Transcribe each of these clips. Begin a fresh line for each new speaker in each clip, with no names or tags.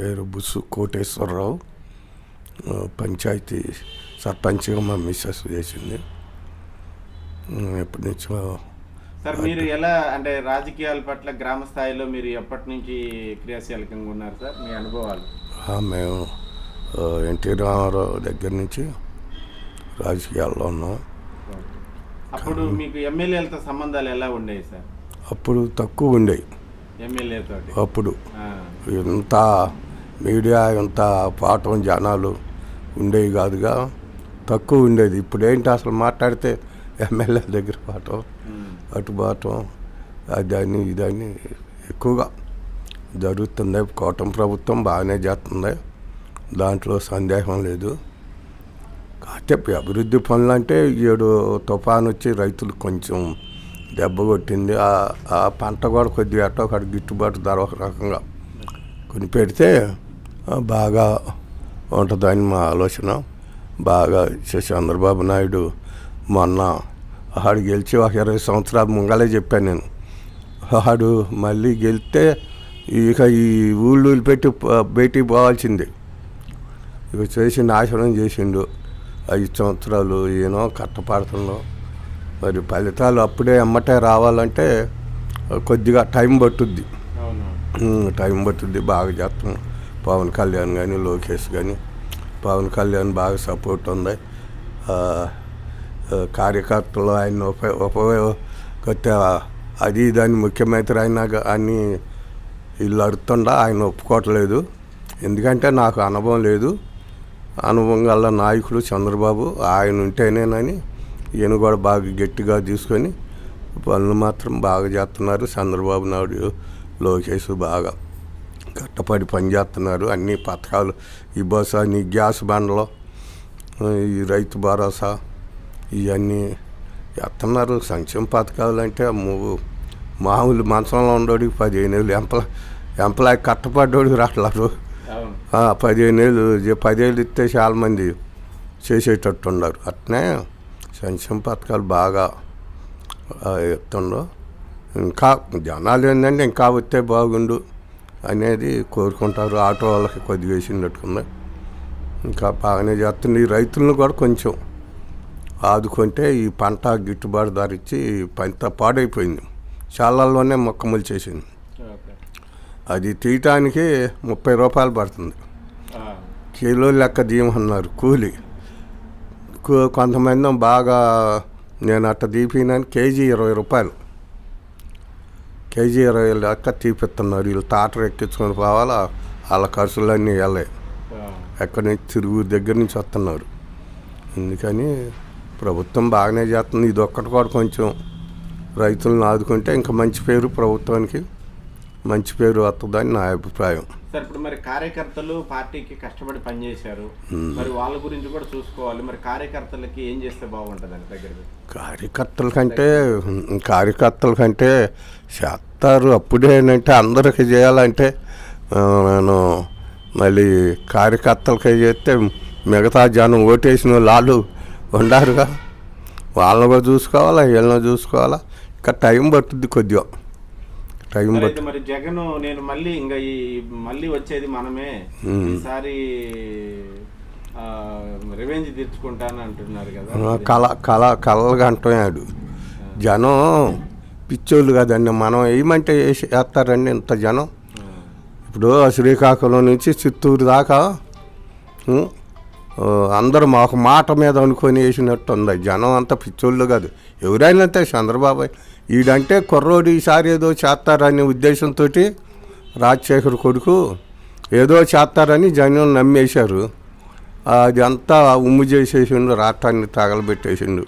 పేరు బుస్సు కోటేశ్వరరావు. పంచాయతీ సర్పంచ్గా మా మిస్సెస్ చేసింది. ఎప్పటి నుంచో
సార్ మీరు ఎలా అంటే రాజకీయాల పట్ల గ్రామ స్థాయిలో మీరు ఎప్పటి నుంచి క్రియాశీలకంగా ఉన్నారు సార్? మీ అనుభవాలు?
మేము ఎన్టీ రామారావు దగ్గర నుంచి రాజకీయాల్లో ఉన్నాం.
అప్పుడు మీకు ఎమ్మెల్యేలతో సంబంధాలు ఎలా ఉండేవి సార్?
అప్పుడు తక్కువ ఉండేవి.
ఎమ్మెల్యేతో
అప్పుడు ఇంత మీడియా ఇంత పాఠం జనాలు ఉండేవి కాదుగా. తక్కువ ఉండేది. ఇప్పుడు ఏంటి అసలు మాట్లాడితే ఎమ్మెల్యే దగ్గర పాఠం అటు పాఠం అదని ఇదని ఎక్కువగా జరుగుతుంది కూటమి ప్రభుత్వం బాగానే చేస్తుంది. దాంట్లో సందేహం లేదు. కాకపోతే అభివృద్ధి పనులు అంటే ఏడు తుఫాన్ వచ్చి రైతులు కొంచెం దెబ్బ కొట్టింది. ఆ- పంట కూడా కొద్దిగా అట్టో అక్కడ గిట్టుబాటు ధర ఒక రకంగా కొని పెడితే బాగా ఉంటుందని మా ఆలోచన. బాగా చ- చంద్రబాబు నాయుడు మొన్న ఆడు గెలిచి ఒక ఇరవై సంవత్సరాల ముంగలే చెప్పాను నేను. ఆడు మళ్ళీ గెలిస్తే ఇక ఈ ఊళ్ళు వదిలిపెట్టి ప- బయటికి పోవాల్సిందే. ఇక చేసి నాశనం చేసిండు. ఐదు సంవత్సరాలు ఈయనో కట్టపాడుతుండో మరి ఫలితాలు అప్పుడే ఎమ్మటే రావాలంటే కొద్దిగా టైం పట్టుద్ది. టైం పట్టుద్ది బాగా చేస్తాం పవన్ కళ్యాణ్ కానీ లోకేష్ కానీ పవన్ కళ్యాణ్ బాగా సపోర్ట్ ఉంది. కార్యకర్తలు ఆయన ఉప ఉపయోగ అది దాని ముఖ్యమంత్రి అయినా అని వీళ్ళు అడుగుతుండ ఆయన ఒప్పుకోవట్లేదు. ఎందుకంటే నాకు అనుభవం లేదు. అనుభవం గల నాయకుడు చంద్రబాబు ఆయన ఉంటేనేనని ఈయన కూడా బాగా గట్టిగా తీసుకొని పనులు మాత్రం బాగా చేస్తున్నారు చంద్రబాబు నాయుడు లోకేష్ బాగా. కట్టపడి పని చేస్తున్నారు అన్ని పథకాలు ఈ బస్ అని గ్యాస్ బండలు ఈ రైతు భరోసా ఇవన్నీ ఎత్తున్నారు. సంక్షేమ పథకాలు అంటే మామూలు మంచంలో ఉండోడికి పదిహేను ఏళ్ళు ఎంపల ఎంపలాయ్ కట్టపడ్డోడికి రావట్లేదు. ఆ, పదిహేను ఏళ్ళు పదేళ్ళు ఇస్తే చాలా మంది చేసేటట్టు ఉన్నారు. అట్నే సంక్షేమ పథకాలు బాగా ఆ, ఎత్తుండో ఇంకా జనాలు ఏంటంటే ఇంకా వస్తే బాగుండు. అనేది కోరుకుంటారు. ఆటో వాళ్ళకి కొద్దిగా వేసినట్టుకుంది. ఇంకా బాగానే చేస్తుంది. ఈ రైతులను కూడా కొంచెం ఆదుకుంటే ఈ పంట గిట్టుబాటు ధర ఇచ్చి పంట పాడైపోయింది. చాలాల్లోనే మొక్కములు చేసింది
ఓకే.
అది తీయటానికి ముప్పై రూపాయలు పడుతుంది. కిలో లెక్క దీయమన్నారు కూలి. కొంతమంది బాగా నేను అట్ట దీపినాను కేజీ ఇరవై రూపాయలు. కేజీ ఇరవై లెక్క తీపిస్తున్నారు. వీళ్ళు తాటరు ఎక్కించుకొని పోవాలా? వాళ్ళ ఖర్చులన్నీ వెళ్ళాయి ఎక్కడి నుంచి తిరుగు దగ్గర నుంచి వస్తున్నారు. అందుకని ప్రభుత్వం బాగానే చేస్తుంది. ఇది ఒక్కటి కూడా కొంచెం రైతులను ఆదుకుంటే ఇంకా మంచి పేరు ప్రభుత్వానికి. మంచి పేరు వస్తుందని నా అభిప్రాయం.
సార్ ఇప్పుడు మరి కార్యకర్తలు పార్టీకి కష్టపడి పనిచేశారు. మరి వాళ్ళ గురించి కూడా చూసుకోవాలి. మరి కార్యకర్తలకి ఏం చేస్తే దగ్గర
కార్యకర్తల కంటే కార్యకర్తల కంటే చేస్తారు. అప్పుడే ఏంటంటే అందరికి చేయాలంటే నేను మళ్ళీ కార్యకర్తలకి చేస్తే మిగతా జనం ఓటేసిన వాళ్ళు ఉండారుగా. వాళ్ళని కూడా చూసుకోవాలా వీళ్ళని చూసుకోవాలా? ఇంకా టైం పట్టుద్ది కొద్దిగా. టైం
అయితే మరి జగన్ నేను మళ్ళీ ఇంకా ఈ మళ్ళీ వచ్చేది మనమే. ఈసారి రివెంజ్ తీర్చుకుంటాను అంటున్నారు కదా.
కళ కళ కళలుగా అంటున్నాడు. జనం పిచ్చోళ్ళు కదండి మనం ఏమంటే వేసి వేస్తారండి ఇంత జనం. ఇప్పుడు శ్రీకాకుళం నుంచి చిత్తూరు దాకా అందరూ మా ఒక మాట మీద అనుకొని వేసినట్టు ఉంది జనం అంతా పిచ్చోళ్ళు కాదు. ఎవరైనా అంతే చంద్రబాబు ఈడంటే కుర్రోడు ఈసారి ఏదో చేస్తారనే ఉద్దేశంతో రాజశేఖర్ కొడుకు ఏదో చేస్తారని జనం నమ్మేశారు. అది అంతా ఉమ్ము చేసేసిండు రాష్ట్రాన్ని తగలబెట్టేసిండు.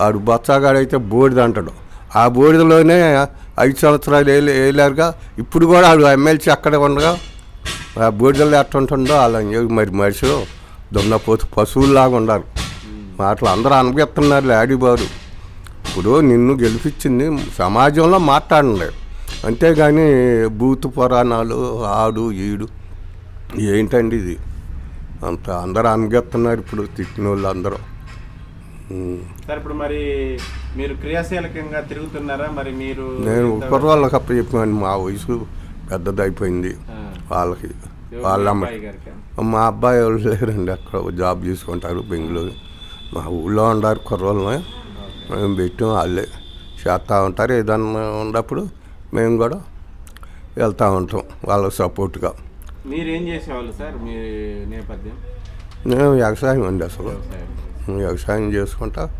ఆడు బొత్సగాడైతే బోడిద అంటాడు. ఆ బోడిదలోనే ఐదు సంవత్సరాలు వేయలే వేయలేరుగా ఇప్పుడు కూడా ఆడు ఎమ్మెల్సీ అక్కడే ఉండగా ఆ బోడిదలో ఎట్టుంటుండో అలా మరి మనిషి దున్నపోతు పశువుల్లాగా ఉండాలి. అట్లా అందరూ అనుభవిస్తున్నారు ఆడిబారు. ఇప్పుడు నిన్ను గెలిపించింది సమాజంలో మాట్లాడండి అంతేగాని బూతు పురాణాలు ఆడు ఈడు ఏంటండి ఇది? అంత అందరూ అనుభవిస్తున్నారు ఇప్పుడు తిట్టిన వాళ్ళు అందరూ.
సార్ ఇప్పుడు మరి మీరు క్రియాశీలకంగా తిరుగుతున్నారా? మరి మీరు
నేను ఉప్పర్ వాళ్ళకి అప్ప చెప్పాను మా వయసు పెద్దదైపోయింది వాళ్ళకి వాళ్ళ
మా అబ్బాయి
వాళ్ళు లేరండి అక్కడ జాబ్ చేసుకుంటారు బెంగళూరు. మా ఊళ్ళో ఉండారు కుర్రోళ్ళని మేము పెట్టాం వాళ్ళే చేస్తూ ఉంటారు. ఏదన్నా ఉన్నప్పుడు మేము కూడా వెళ్తూ ఉంటాం వాళ్ళ సపోర్ట్గా.
మీరేం చేసేవాళ్ళు సార్ మీ నేపథ్యం?
నేను వ్యవసాయం అండి అసలు.
వ్యవసాయం.
చేసుకుంటా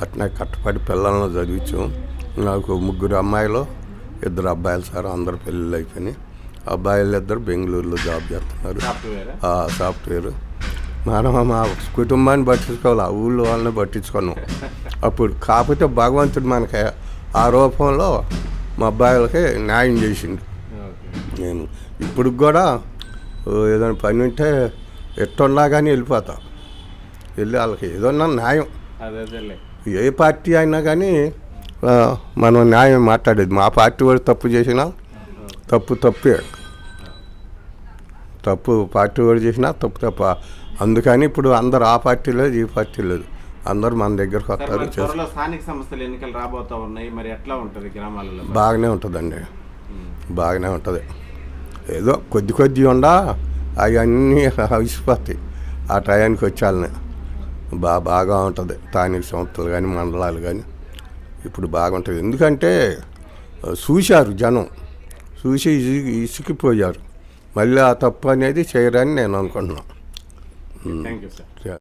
అట్నే కట్టపడి పిల్లలను చదివించాం. నాకు ముగ్గురు అమ్మాయిలు ఇద్దరు అబ్బాయిలు సార్ అందరు పెళ్ళిళ్ళు అయిపోయినాయి. అబ్బాయిలు ఇద్దరు బెంగళూరులో జాబ్ చేస్తున్నారు.
సాఫ్ట్వేర్.
మనం మా కుటుంబాన్ని పట్టించుకోవాలి ఆ ఊళ్ళో వాళ్ళని పట్టించుకున్నాం అప్పుడు కాకపోతే భగవంతుడు మనకి ఆ రూపంలో మా అబ్బాయిలకి న్యాయం చేసిండు. నేను ఇప్పుడు కూడా ఏదైనా పని ఉంటే ఎట్టున్నా కానీ వెళ్ళిపోతా. వెళ్ళి వాళ్ళకి ఏదన్నా న్యాయం. ఏ పార్టీ అయినా కానీ మనం న్యాయం మాట్లాడేది. మా పార్టీ వాడు తప్పు చేసినా తప్పు తప్పే. తప్పు పార్టీ వాడు చేసినా తప్పు తప్ప. అందుకని ఇప్పుడు అందరు ఆ పార్టీ లేదు ఈ పార్టీ లేదు. అందరు మన దగ్గరకు వస్తారు
స్థానిక సంస్థలు ఎన్నికలు రాబోతా ఉన్నాయి మరి ఎట్లా ఉంటుంది గ్రామాలలో?
బాగానే ఉంటుందండి. బాగానే ఉంటుంది. ఏదో కొద్ది కొద్ది ఉండా అవన్నీ అవిసిపోతాయి. ఆ టయానికి వచ్చాలని బా బాగా ఉంటుంది. స్థానిక సంస్థలు కానీ మండలాలు కానీ ఇప్పుడు బాగుంటుంది. ఎందుకంటే చూశారు జనం. చూసి ఇసి- ఇసికిపోయారు. మళ్ళీ ఆ తప్పు అనేది చేయరని నేను అనుకుంటున్నాను.
Okay, Mm. Thank you, sir. Yeah.